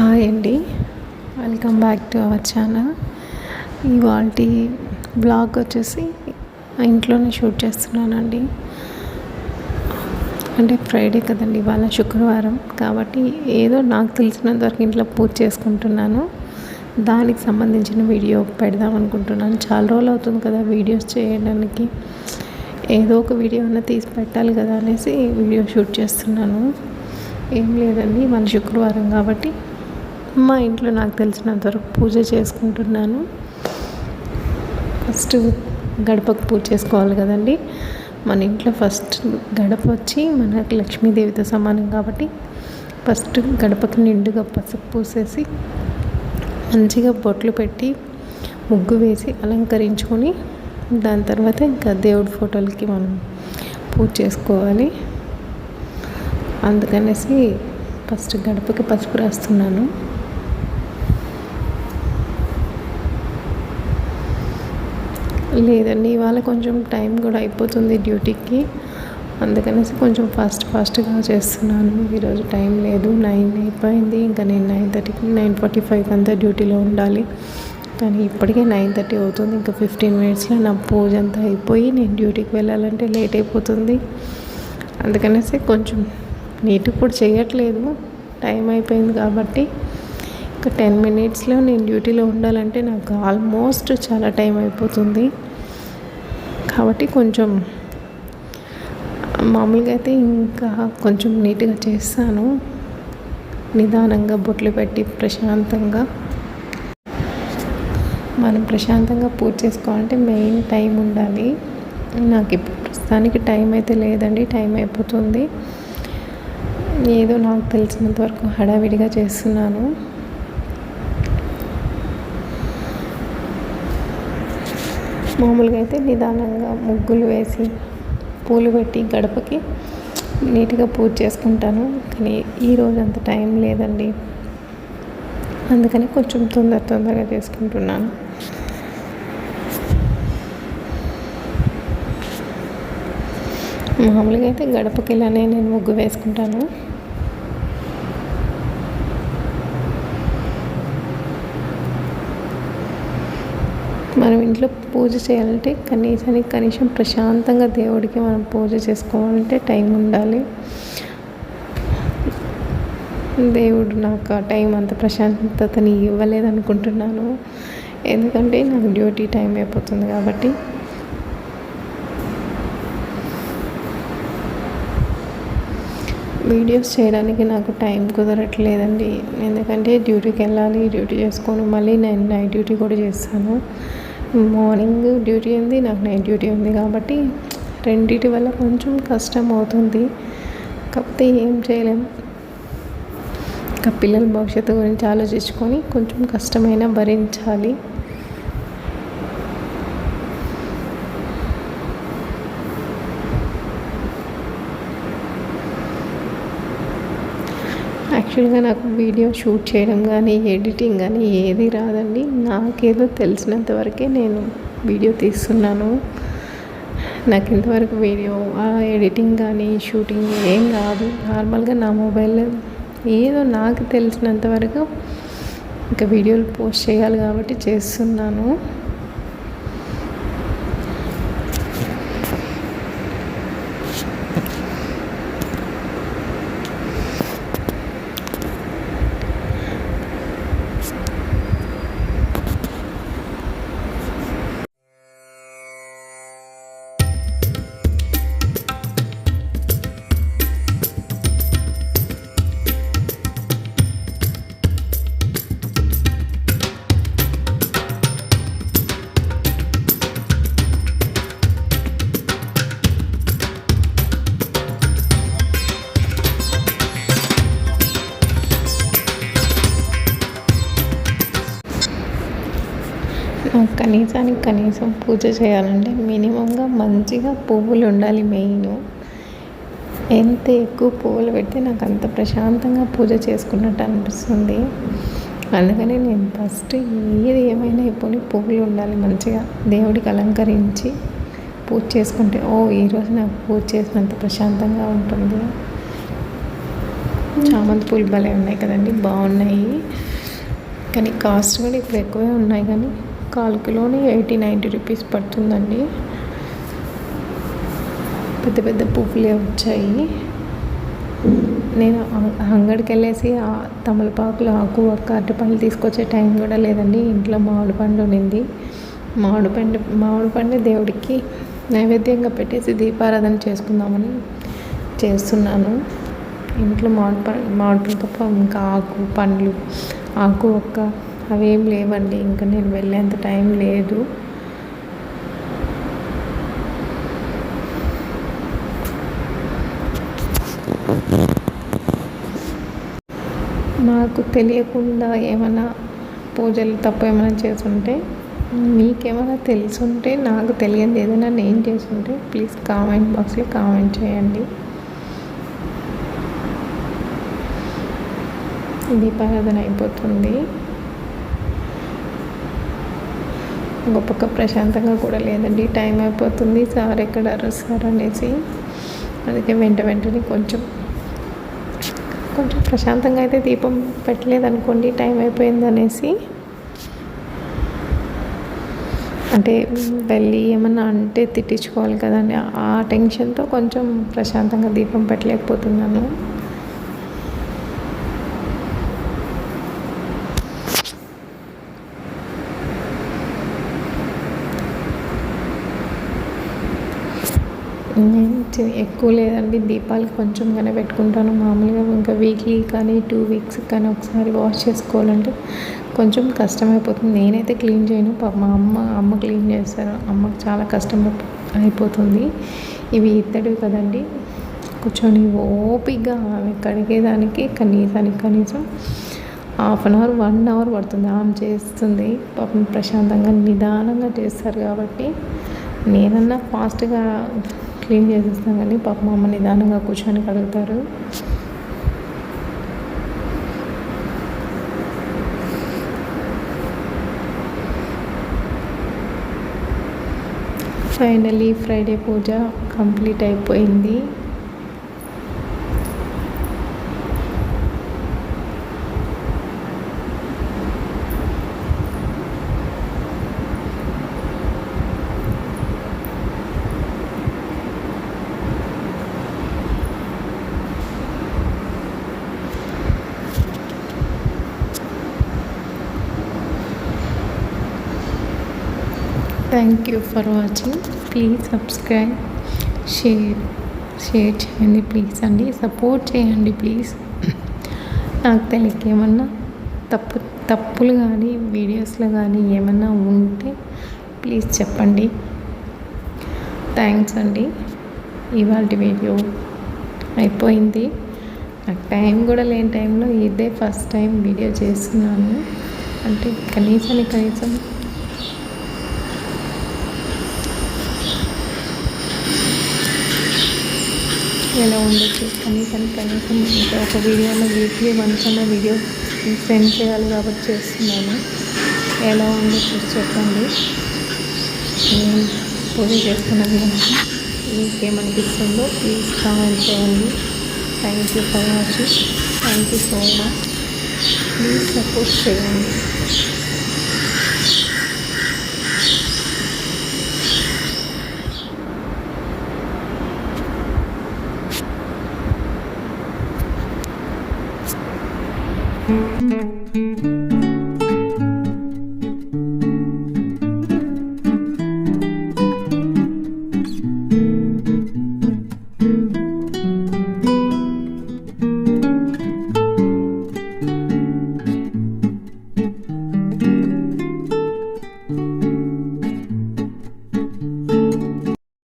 Hi అండి. Welcome back to our channel ఇవాళ blog వచ్చేసి ఇంట్లోనే షూట్ చేస్తున్నానండి. అంటే ఫ్రైడే కదండి ఇవాళ శుక్రవారం. కాబట్టి ఏదో నాకు తెలిసినంత వరకు ఇంట్లో పూజ చేసుకుంటున్నాను. దానికి సంబంధించిన వీడియో పెడదాం అనుకుంటున్నాను. చాలా రోజులు అవుతుంది కదా వీడియోస్ చేయడానికి. ఏదో ఒక వీడియో అన్న తీసి పెట్టాలి కదా అనేసి వీడియో షూట్ చేస్తున్నాను. ఏం లేదండి మన శుక్రవారం కాబట్టి మా ఇంట్లో నాకు తెలిసినంత వరకు పూజ చేసుకుంటున్నాను. ఫస్ట్ గడపకు పూజ చేసుకోవాలి కదండి. మన ఇంట్లో ఫస్ట్ గడప వచ్చి మనకు లక్ష్మీదేవితో సమానం కాబట్టి ఫస్ట్ గడపకి నిండుగా పసుపు పూసేసి మంచిగా బొట్లు పెట్టి ముగ్గు వేసి అలంకరించుకొని దాని తర్వాత ఇంకా దేవుడి ఫోటోలకి మనం పూజ చేసుకోవాలి. అందుకనేసి ఫస్ట్ గడపకి పసుపు రాస్తున్నాను. లేదండి ఇవాళ కొంచెం టైం కూడా అయిపోతుంది డ్యూటీకి. అందుకనేసి కొంచెం ఫాస్ట్ ఫాస్ట్గా చేస్తున్నాను. ఈరోజు టైం లేదు నైన్ అయిపోయింది. ఇంకా నేను నైన్ థర్టీకి నైన్ ఫార్టీ ఫైవ్ అంతా డ్యూటీలో ఉండాలి. కానీ ఇప్పటికే నైన్ థర్టీ అవుతుంది. ఇంకా ఫిఫ్టీన్ మినిట్స్లో నా పూజ అంతా అయిపోయి నేను డ్యూటీకి వెళ్ళాలంటే లేట్ అయిపోతుంది. అందుకనేసి కొంచెం నీట్ కూడా చేయట్లేదు. టైం అయిపోయింది కాబట్టి ఒక టెన్ మినిట్స్లో నేను డ్యూటీలో ఉండాలంటే నాకు ఆల్మోస్ట్ చాలా టైం అయిపోతుంది. కాబట్టి కొంచెం మామూలుగా అయితే ఇంకా కొంచెం నీట్గా చేస్తాను. నిదానంగా బొట్లు పెట్టి ప్రశాంతంగా. మనం ప్రశాంతంగా పూజ చేసుకోవాలంటే మెయిన్ టైం ఉండాలి. నాకు ఇప్పుడు ప్రస్తుతానికి టైం అయితే లేదండి టైం అయిపోతుంది. ఏదో నాకు తెలిసినంత వరకు హడావిడిగా చేస్తున్నాను. మామూలుగా అయితే నిదానంగా ముగ్గులు వేసి పూలు పెట్టి గడపకి నీట్గా పూజ చేసుకుంటాను. కానీ ఈరోజు అంత టైం లేదండి. అందుకని కొంచెం తొందర తొందరగా చేసుకుంటున్నాను. మామూలుగా అయితే గడపకి ఇలానే నేను ముగ్గు వేసుకుంటాను. మనం ఇంట్లో పూజ చేయాలంటే కనీసానికి కనీసం ప్రశాంతంగా దేవుడికి మనం పూజ చేసుకోవాలంటే టైం ఉండాలి. దేవుడు నాకు ఆ టైం అంత ప్రశాంతతని ఇవ్వలేదు అనుకుంటున్నాను. ఎందుకంటే నాకు డ్యూటీ టైం అయిపోతుంది కాబట్టి. వీడియోస్ చేయడానికి నాకు టైం కుదరట్లేదండి. ఎందుకంటే డ్యూటీకి వెళ్ళాలి డ్యూటీ చేసుకొని మళ్ళీ నేను నైట్ డ్యూటీ కూడా చేస్తాను. మార్నింగ్ డ్యూటీ ఉంది నాకు నైట్ డ్యూటీ ఉంది కాబట్టి రెండింటి వల్ల కొంచెం కష్టం అవుతుంది. కాకపోతే ఏం చేయలేము ఇంకా పిల్లల భవిష్యత్తు గురించి ఆలోచించుకొని కొంచెం కష్టమైనా భరించాలి. యాక్చువల్గా నాకు వీడియో షూట్ చేయడం కానీ ఎడిటింగ్ కానీ ఏది రాదండి. నాకేదో తెలిసినంత వరకే నేను వీడియో తీస్తున్నాను. నాకు ఇంతవరకు వీడియో ఎడిటింగ్ కానీ షూటింగ్ ఏం కాదు నార్మల్గా నా మొబైల్ ఏదో నాకు తెలిసినంత వరకు ఇంకా వీడియోలు పోస్ట్ చేయాలి కాబట్టి చేస్తున్నాను. కనీసానికి కనీసం పూజ చేయాలంటే మినిమంగా మంచిగా పువ్వులు ఉండాలి మెయిన్. ఎంత ఎక్కువ పువ్వులు పెడితే నాకు అంత ప్రశాంతంగా పూజ చేసుకున్నట్టు అనిపిస్తుంది. అందుకని నేను ఫస్ట్ ఏది ఏమైనా ఇప్పుడు పువ్వులు ఉండాలి మంచిగా. దేవుడికి అలంకరించి పూజ చేసుకుంటే ఓ ఈరోజు నాకు పూజ చేసినంత ప్రశాంతంగా ఉంటుంది. చామంతి పూలు భలే ఉన్నాయి కదండి బాగున్నాయి. కానీ కాస్ట్ కూడా ఇప్పుడు ఎక్కువే ఉన్నాయి కానీ కాల్ కిలోని ఎయిటీ నైంటీ రూపీస్ పడుతుందండి. పెద్ద పెద్ద పువ్వులే వచ్చాయి. నేను అంగడికి వెళ్ళేసి తమలపాకులు ఆకు ఒక్క అరటిపండ్లు తీసుకొచ్చే టైం కూడా లేదండి. ఇంట్లో మామిడి పండు ఉండింది. మామిడి పండు మామిడి పండు దేవుడికి నైవేద్యంగా పెట్టేసి దీపారాధన చేసుకుందామని చేస్తున్నాను. ఇంట్లో మామిడి పండు మామిడి తప్ప ఇంకా ఆకు పండ్లు ఆకు ఒక్క అవేం లేవండి ఇంకా నేను వెళ్ళేంత టైం లేదు. నాకు తెలియకుండా ఏమైనా పూజలు తప్పు ఏమైనా చేస్తుంటే మీకేమైనా తెలుసుంటే నాకు తెలియదు ఏదైనా నేను చేస్తుంటే ప్లీజ్ కామెంట్ బాక్స్లో కామెంట్ చేయండి. దీపారాధన అయిపోతుంది. గొప్పగా ప్రశాంతంగా కూడా లేదండి. టైం అయిపోతుంది. సార్ ఎక్కడ సార్ అనేసి. అందుకే వెంట వెంటనే కొంచెం కొంచెం ప్రశాంతంగా అయితే దీపం పెట్టలేదు అనుకోండి టైం అయిపోయింది అనేసి. అంటే వెళ్ళి ఏమన్నా అంటే తిట్టించుకోవాలి కదండి. ఆ టెన్షన్తో కొంచెం ప్రశాంతంగా దీపం పెట్టలేకపోతున్నాను. ఎక్కువ లేదండి. దీపాలు కొంచెంగానే పెట్టుకుంటాను. మామూలుగా ఇంకా వీక్లీ కానీ టూ వీక్స్ కానీ ఒకసారి వాష్ చేసుకోవాలంటే కొంచెం కష్టమైపోతుంది. నేనైతే క్లీన్ చేయను. మా అమ్మ అమ్మ క్లీన్ చేస్తారు. అమ్మకు చాలా కష్టం అయిపోతుంది. ఇవి ఇత్తడివి కదండి. కూర్చొని ఓపిగా ఆమె కడిగేదానికి కనీసానికి కనీసం half an hour one hour పడుతుంది. ఆమె చేస్తుంది. పాపం ప్రశాంతంగా నిదానంగా చేస్తారు కాబట్టి నేనన్నా ఫాస్ట్గా క్లీన్ చేసేస్తాం కానీ పాప మా అమ్మ నిదానంగా కూర్చొని కడుగుతారు. ఫైనలీ ఫ్రైడే పూజ కంప్లీట్ అయిపోయింది. Thank you for watching please subscribe share share చేయండి ప్లీజ్ అండి. సపోర్ట్ చేయండి ప్లీజ్ నాకు తెలియక ఏమన్నా తప్పు తప్పులు కానీ వీడియోస్లో కానీ ఏమన్నా ఉంటే ప్లీజ్ చెప్పండి. థ్యాంక్స్ అండి. ఇవాళ వీడియో అయిపోయింది. నాకు టైం కూడా లేని టైంలో ఇదే ఫస్ట్ టైం వీడియో చేస్తున్నాను. అంటే కనీసం కనీసం ఎలా ఉండొచ్చు? కనీసం కనీసం ఒక వీడియోలో వీక్లీ వన్స్ అన్న వీడియో సెండ్ చేయాలి కాబట్టి చేస్తున్నాను. ఎలా ఉందో చూసి చెప్పండి. నేను పూజ చేస్తున్నది మీకేమనిపిస్తుందో ప్లీజ్ కామెంట్ చేయండి. Thank you for watching thank you so much please support చేయండి.